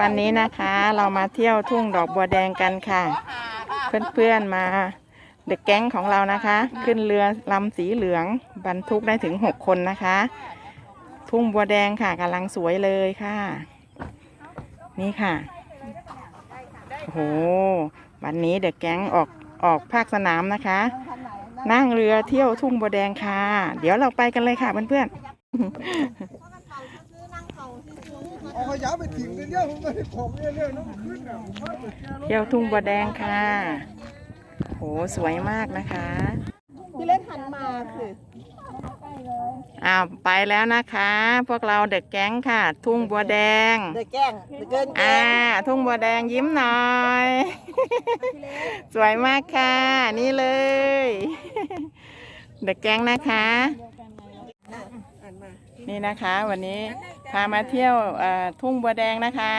วันนี้นะคะเรามาเที่ยวทุ่งดอกบัวแดงกันค่ะ เพื่อนๆมาเด็กแก๊งของเรานะคะ ขึ้นเรือลำสีเหลืองบรรทุกได้ถึงหกคนนะคะ ทุ่งบัวแดงค่ะกำลังสวยเลยค่ะ นี่ค่ะโอ้โหวันนี้เด็กแก๊งออกออกภาคสนามนะคะ นั่งเรือเที่ยวทุ่งบัวแดงค่ะ เดี๋ยวเราไปกันเลยค่ะเพื่อนๆ เอาขยะไปทิ้งเรื่อยๆผมไม่ได้ผมเรื่อยๆน้ำขึ้นอะผมว่าจะแก้รถเที่ยวทุ่งบัวแดงค่ะ โห สวยมากนะคะ พี่เล็กหันมาสิอ้าว ไปแล้วนะคะ พวกเราเด็กแก๊งค่ะ ทุ่งบัวแดง เดือแกล้งเดือเกินแกล้อ่า งทุ่งบัวแดงยิ้มหน่อย สวยมากค่ะ นี่เลย เด็กแก๊งนะคะ นี่นะคะ วันนี้พามาเที่ยวเอ่อทุ่งบัวแดงนะคะ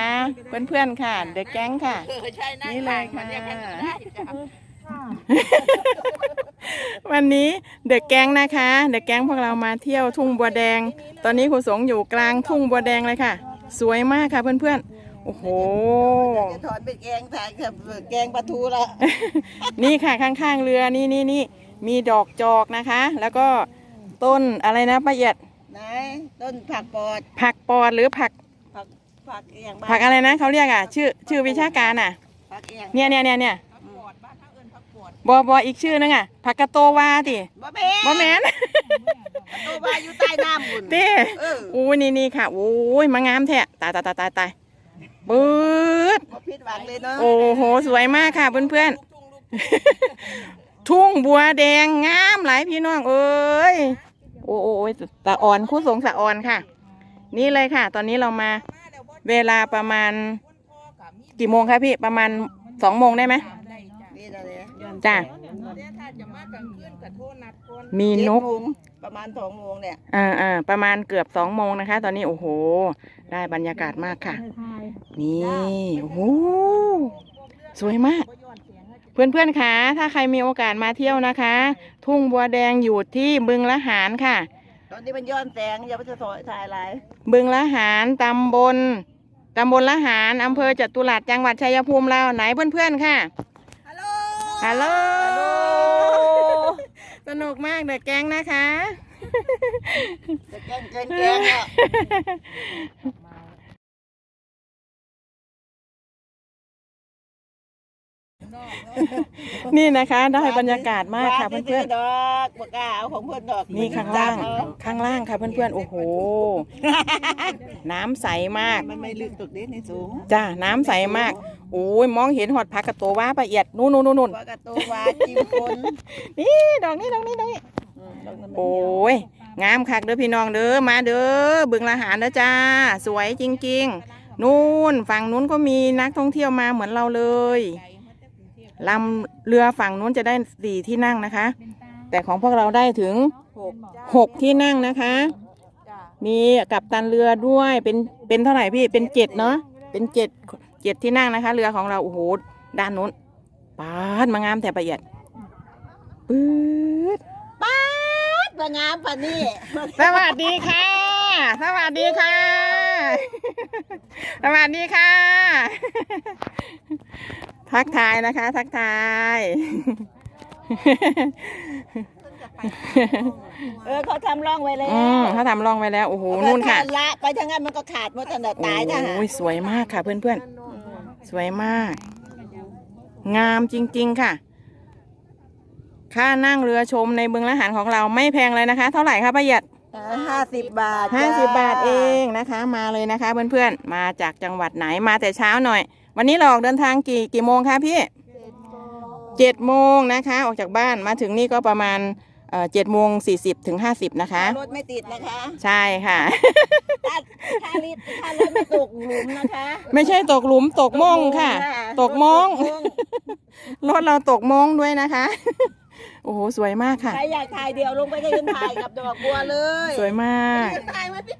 เพื่อนๆค่ะ เด็กแก๊งค่ะนี่เลยค่ะ วันนี้เด็กแก๊งนะคะ เด็กแก๊งพวกเรามาเที่ยวทุ่งบัวแดง ตอนนี้ครูสงอยู่กลางทุ่งบัวแดงเลยค่ะ สวยมากค่ะเพื่อนๆ โอ้โห จะถอนเป็นแกงถ่ายกับแกงปลาทูละนี่ค่ะข้างๆเรือนี่นี่นี่มีดอกจอกนะคะ แล้วก็ต้นอะไรนะประเอียด ไหนต้นผักปอดผักปอดหรือผักผักผักเอียงบ้านผักอะไรนะเขาเรียกอะ ชื่อชื่อวิชาการอะผักเอียงเนี่ยเนี่ยเนี่ยเนี่ยบอบออีกชื่อนึงอะผักกะโตวาติบ่แม่บอแมนตัวบ้าอยู่ใต้น้ำบุญเต้เออโอ้ยนี่นี่ค่ะโอ้ยมางามแท้ตายตายตายตายตายปื๊ดบ่ผิดหวังเลยเนาะโอ้โหสวยมากค่ะเพื่อนๆทุ่งบัวแดงงามหลายพี่น้องเอ้ย โอ้โอ้โอ้ยตาอ่อนคู่สงสะอ่อนค่ะ นี่เลยค่ะ ตอนนี้เรามาเวลาประมาณกี่โมงคะพี่ประมาณสองโมงได้ไหมนี่นะเนี่ยจ้ะมีนกเจ็ดโมงประมาณสองโมงเนี่ยอ่าอ่าประมาณเกือบสองโมงนะคะ ตอนนี้โอ้โห ได้บรรยากาศมากค่ะ นี่โอ้โหสวยมาก เพื่อนๆค่ะถ้าใครมีโอกาสมาเที่ยวนะคะ ทุ่งบัวแดงอยู่ที่บึงละหารค่ะ ตอนนี้มันย้อนแสงอย่าไปจะสอยถ่ายอะไรบึงละหารตำบลตำบลละหารอำเภอจตุรัสจังหวัดชัยภูมิเราไหนเพื่อนๆค่ะฮัลโหลฮัลโหลสนุกมากเด็กแก๊งนะคะ จะแกล้งเกินแกงอะ นี่นะคะได้บรรยากาศมากค่ะวงเพื่อนซื้ดอกปากกาเอาของเพื่อนดอกๆนี่ข้างล่างข้างล่างค่ะเพื่อนๆโอ้โห น้ำใสมากมันไม่ลึกตกนี้ในสูงจ้าน้ำใสมากโอ้ยมองเห็นหอดผักกับตัวว่าละเอียดนู่นนู่นนู่นปากกาตัววาจิ้มคนนี่ดอกนี้ดอกนี้ดอกนี้อืมดอกนั้นมันโอ้ยงามคักเด้อพี่น้องเด้อมาเด้อบึงละหารเด้อจ้า สวยจริง ๆ นู่นฝั่งนู้นก็มีนักท่องเที่ยวมาเหมือนเราเลย ลำเรือฝั่งนู้นจะได้สี่ที่นั่งนะคะ แต่ของพวกเราได้ถึงหกหกที่นั่งนะคะ มีกับตันเรือด้วยเป็นเป็นเท่าไหร่พี่เป็นเจ็ดเนาะเป็นเจ็ดเจ็ดที่นั่งนะคะ เรือของเราโอ้โหด้านนู้นปาดมางามแต่ประหยัดปื๊ดป๊าดมางามป่ะนี่สวัสดีค่ะ สวัสดีค่ะ สวัสดีค่ะ ทักทายนะคะ ทักทาย เออเขาทำร่องไว้แล้วอืมเขาทำร่องไว้แล้ว โอ้โหนู่นค่ะถ้าละ ไปทางนั้นมันก็ขาดหมดตั้งแต่ตายถ้าหาโอ้ยสวยมากค่ะ เพื่อนๆ สวยมาก งามจริง ๆ ค่ะ ค่านั่งเรือชมในบึงละหารของเราไม่แพงเลยนะคะ เท่าไหร่คะประหยัดห้าสิบบาทห้าสิจ้บบาทเองนะคะ มาเลยนะคะ เพื่อนๆ มาจากจังหวัดไหนมาแต่เช้าหน่อย วันนี้เราออกเดินทางกี่กี่โมงคะพี่เจ็ดโมงนะคะ ออกจากบ้านมาถึงนี่ก็ประมาณเจ็ดโมงสี่สิบถึงห้าสิบนะคะ รถไม่ติดนะคะ ใช่ค่ะถ้าถ้าลิตถ้ารถไม่ตกหลุมนะคะ ไม่ใช่ตกหลุมตกมงค่ะ ตกมงตกมงรถเราตกมงด้วยนะคะ โอ้โห สวยมากค่ะ ใครอยากถ่ายเดียวลงไปได้ยืนถ่ายกับดอกบัวเลยสวยมาก ยืนถ่ายมาสิ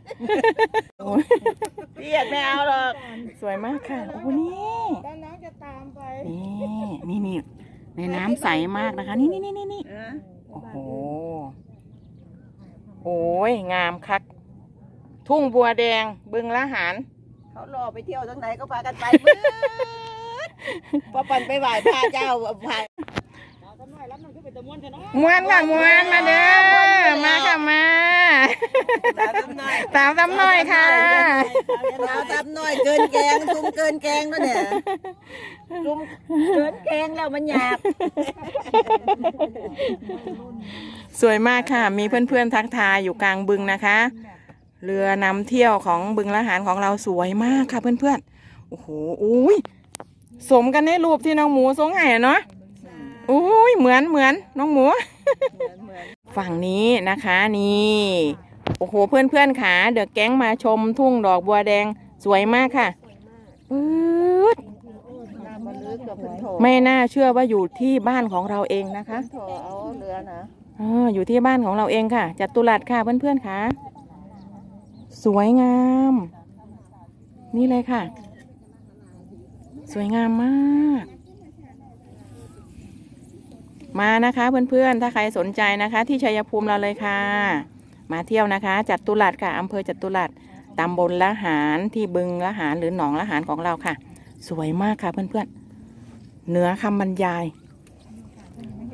โอ้ยเรียดไม่เอาหรอกสวยมากค่ะ โอ้โหนี่ด้านน้องจะตามไปนี่ นี่นี่ในน้ำใสมากนะคะ นี่นี่นี่นี่นี่เออโอ้โห โอ้ย งามคัก ทุ่งบัวแดง บึงละหารเเขารอไปเที่ยวทั้งไหนก็พากันไปเบิดพอปันไปไหว้พระเจ้าพา มวนค่ะมวนมาเด้อมาค่ะมาสาวทำหน่อยสาวตำหน่อยค่ะสาวทำหน่อยเกินแกงซุ่มเกินแกงแล้วเนี่ยซุ่มเกินแกงแล้วมันหยาบสวยมากค่ะ มีเพื่อนๆทักทายอยู่กลางบึงนะคะ เรือนำเที่ยวของบึงละหารของเราสวยมากค่ะเพื่อนๆโอ้โหอุ้ยสมกันในรูปที่น้องหมูทรงไห้อะเนาะ อุ้ยเหมือนเหมือนน้องหมู ฝั่งนี้นะคะนี่โอ้โหเพื่อนๆขาเดอะแก๊งมาชมทุ่งดอกบัวแดงสวยมากค่ะปื๊ดน้ำมันลึกกับพื้นโถไม่น่าเชื่อว่าอยู่ที่บ้านของเราเองนะคะโถเอาเรือนะอออยู่ที่บ้านของเราเองค่ะจัตุรัสค่ะเพื่อนๆค่ะสวยงาม นี่เลยค่ะ สวยงามมาก มานะคะเพื่อนๆ ถ้าใครสนใจนะคะ ที่ชัยภูมิเราเลยค่ะ มาเที่ยวนะคะ จัตุรัสค่ะอำเภอจัตุรัสตำบลละหารที่บึงละหารหรือหนองละหารของเราค่ะ สวยมากค่ะเพื่อนๆ เหนือคำบรรยาย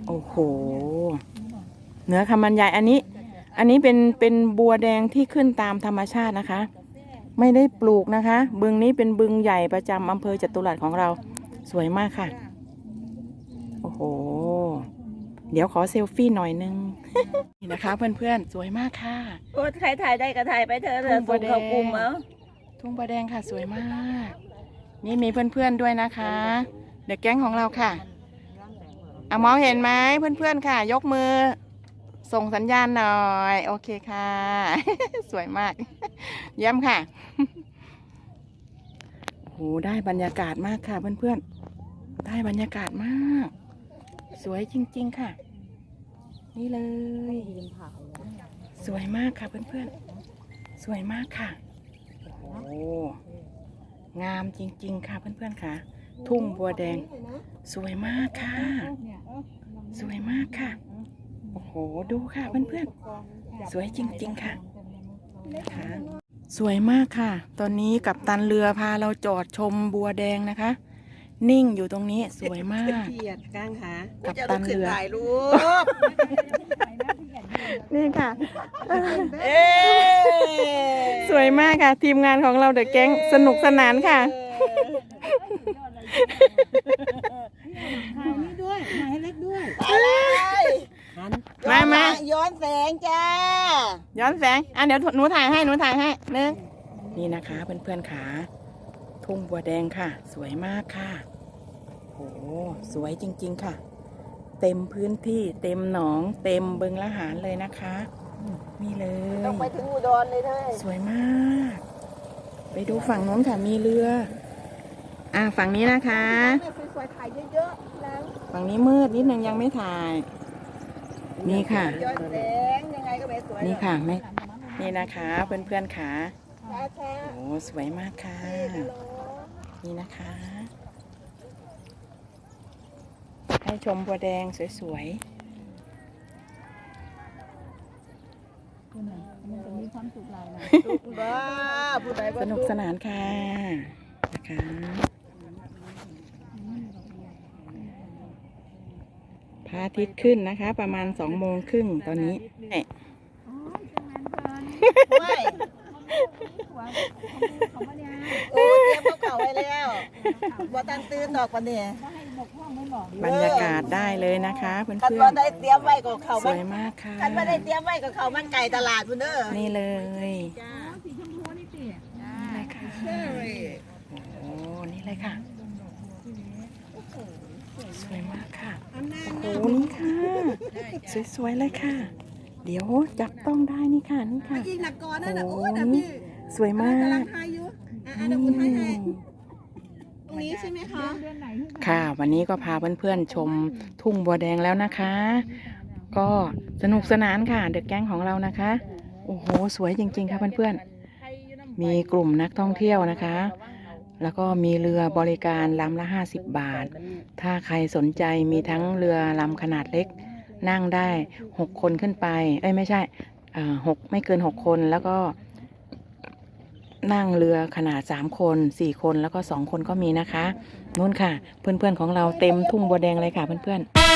โอ้โห เหนือคำบรรยายอันนี้ อันนี้เป็นเป็นบัวแดงที่ขึ้นตามธรรมชาตินะคะ ไม่ได้ปลูกนะคะ บึงนี้เป็นบึงใหญ่ประจำอำเภอจตุรัสของเรา สวยมากค่ะ โอ้โห เดี๋ยวขอเซลฟี่หน่อยนึง นี่นะคะเพื่อนๆ สวยมากค่ะ โอ้ใครถ่ายได้ก็ถ่ายไปเถอะเถอะส่งเข้ากลุ่มเอาทุ่งบัวแดงค่ะสวยมาก นี่มีเพื่อนๆด้วยนะคะ เด็กแก๊งของเราค่ะอะมองเห็นไหมเพื่อนๆค่ะ ยกมือ ส่งสัญญาณหน่อย โอเคค่ะ สวยมาก เยี่ยมค่ะโอ้โหได้บรรยากาศมากค่ะเพื่อนๆ ได้บรรยากาศมาก สวยจริง ๆ ค่ะ นี่เลย สวยมากค่ะเพื่อนๆ สวยมากค่ะ โอ้งามจริง ๆ ค่ะเพื่อนๆค่ะ ทุ่งบัวแดง สวยมากค่ะ สวยมากค่ะ โอ้โห ดูค่ะเพื่อนๆ สวยจริง ๆ ค่ะค่ะสวยมากค่ะ ตอนนี้กับตันเรือพาเราจอดชมบัวแดงนะคะ นิ่งอยู่ตรงนี้สวยมาก เกียดกลางขากัปจะตัลุนกขึ้นเรือถ่ายรูปนี่ค่ะ เอ้ยสวยมากค่ะ ทีมงานของเราเดอะแก๊งสนุกสนานค่ะตายมามาย้อนแสงจ้า ย้อนแสง อะเดี๋ยวหนูถ่ายให้หนูถ่ายให้หนึ่งนี่นะคะเพื่อนๆขา ทุ่งบัวแดงค่ะ สวยมากค่ะโหสวยจริง ๆ ค่ะ เต็มพื้นที่เต็มหนองเต็มบึงละหารเลยนะคะนี่เลย ต้องไปถึงอุดรเลยเด้อสวยมาก ไปดูฝั่งโน้นค่ะมีเรือ อะฝั่งนี้นะคะสวยๆถ่ายเยอะๆนะฝั่งนี้มืดนิดนึงยังไม่ถ่าย นี่ค่ะย้อนแสงยังไงก็ไม่สวยนี่ค่ะไม่นี่นะคะ เพื่อนๆขาช้าช้าโอ้สวยมากค่ะ นี่นะคะ ให้ชมบัวแดงสวยบ้าผู้ใดๆบ่สนุกสนานค่ะ นะคะพระอาทิตย์ขึ้นนะคะ ประมาณสองโมงครึ่งตอนนี้เนี่ยไม่โอ้เตรียมกับเขาไว้ แล้วบ่ตันตื่นดอกปะเนี่ยบรรยากาศได้เลยนะคะเพื่คันอบ่นได้เตรียมไว้กับเขาๆสมันวยมากค่ะคันบ่ได้เตรียมไว้กับเขามันไก่ตลาดพุ่นเด้อนี่เลยจ้านี่เลยค่ะโอ้นี่เลยค่ะสวยมากค่ะโอ้โหนี่ค่ะสวยๆเลยค่ะ เดี๋ยวจับต้องได้นี่ค่ะนี่ค่ะ ยิงหนักก่อนนั่นน่ะโอ้โอ้น่ะพี่สวยมากทายอยู่อะอะเดี๋ยวคุณให้ให้ตร งนี้ใช่ไหมคะ ค่ะ วันนี้ก็พาเพื่อนๆชมทุ่งบัวแดงแล้วนะคะ ก็สนุกสนานค่ะ เด็กแก๊งของเรานะคะ โอ้โห สวยจริง ๆ ค่ะเพื่อนๆ มีกลุ่มนักท่องเที่ยวนะคะ แล้วก็มีเรือบริการลำละ 50 บาท ถ้าใครสนใจมีทั้งเรือลำขนาดเล็ก นั่งได้ 6 คนขึ้นไป เอ้ยไม่ใช่อ่าหกไม่เกิน 6 คนแล้วก็ นั่งเรือขนาด 3 คน 4 คนแล้วก็ 2 คนก็มีนะคะนู่นค่ะ เพื่อนๆของเราเต็มทุ่งบัวแดงเลยค่ะเพื่อนๆ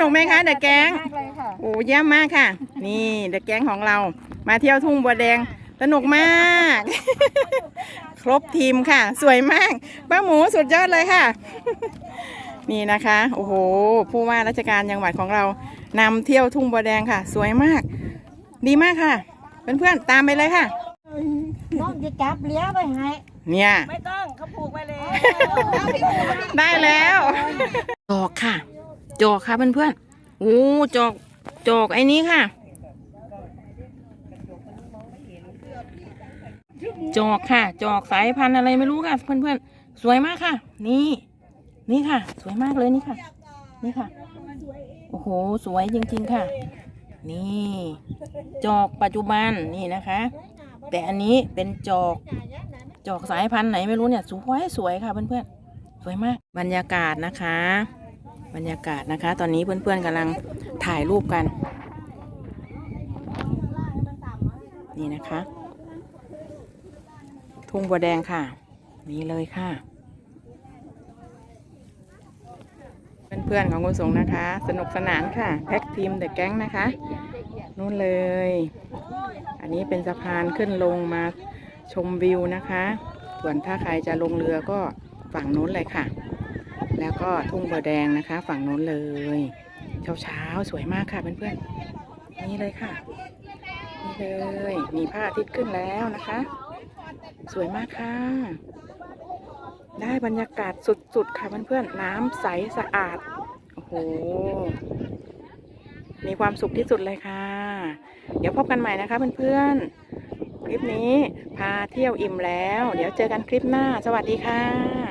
นุกไหมคะเดอะแก๊งโอ้เยี่ยมมากค่ะ นี่เดอะแก๊งของเรามาเที่ยวทุ่งบัวแดงสนุกมาก ครบทีมค่ะ สวยมากป้าหมูสุดยอดเลยค่ะ นี่นะคะโอ้โหผู้ว่าราชการจังหวัดของเรานำเที่ยวทุ่งบัวแดงค่ะ สวยมาก ดีมากค่ะเพื่อนๆตามไปเลยค่ะน้องจะจับเลี้ยไปให้เนี่ยไม่ต้องเขาผูกไว้แล้วได้แล้วจอกค่ะ จอกค่ะเพื่อนๆโอ้จอกจอกไอ้นี้ค่ะ จอกค่ะ จอกสายพันธุ์อะไรไม่รู้ค่ะเพื่อนๆสวยมากค่ะ นี่ นี่ค่ะ สวยมากเลยนี่ค่ะ นี่ค่ะ โอ้โห สวยจริง ๆค่ะ นี่ จอกปัจจุบันนี่นะคะ แต่อันนี้เป็นจอกจอกสายพันธุ์ไหนไม่รู้เนี่ย สวยสวยค่ะเพื่อนๆสวยมากบรรยากาศนะคะ บรรยากาศนะคะ ตอนนี้เพื่อนๆกำลังถ่ายรูปกัน นี่นะคะ ทุ่งบัวแดงค่ะ นี่เลยค่ะ เพื่อนๆของคุณสงนะคะ สนุกสนานค่ะ แพ็กทีมเดอะแก๊งนะคะนู่นเลย อันนี้เป็นสะพานขึ้นลงมาชมวิวนะคะ ส่วนถ้าใครจะลงเรือก็ฝั่งนู้นเลยค่ะ แล้วก็ทุ่งบัวแดงนะคะ ฝั่งนู้นเลย เช้าเช้าๆสวยมากค่ะเพื่อนๆนี่เลยค่ะ นี่เลยมีพระอาทิตย์ขึ้นแล้วนะคะ สวยมากค่ะ ได้บรรยากาศสุดๆค่ะเพื่อนๆน้ำใสสะอาดโอ้โหมีความสุขที่สุดเลยค่ะ เดี๋ยวพบกันใหม่นะคะเพื่อนๆคลิปนี้พาเที่ยวอิ่มแล้ว เดี๋ยวเจอกันคลิปหน้า สวัสดีค่ะ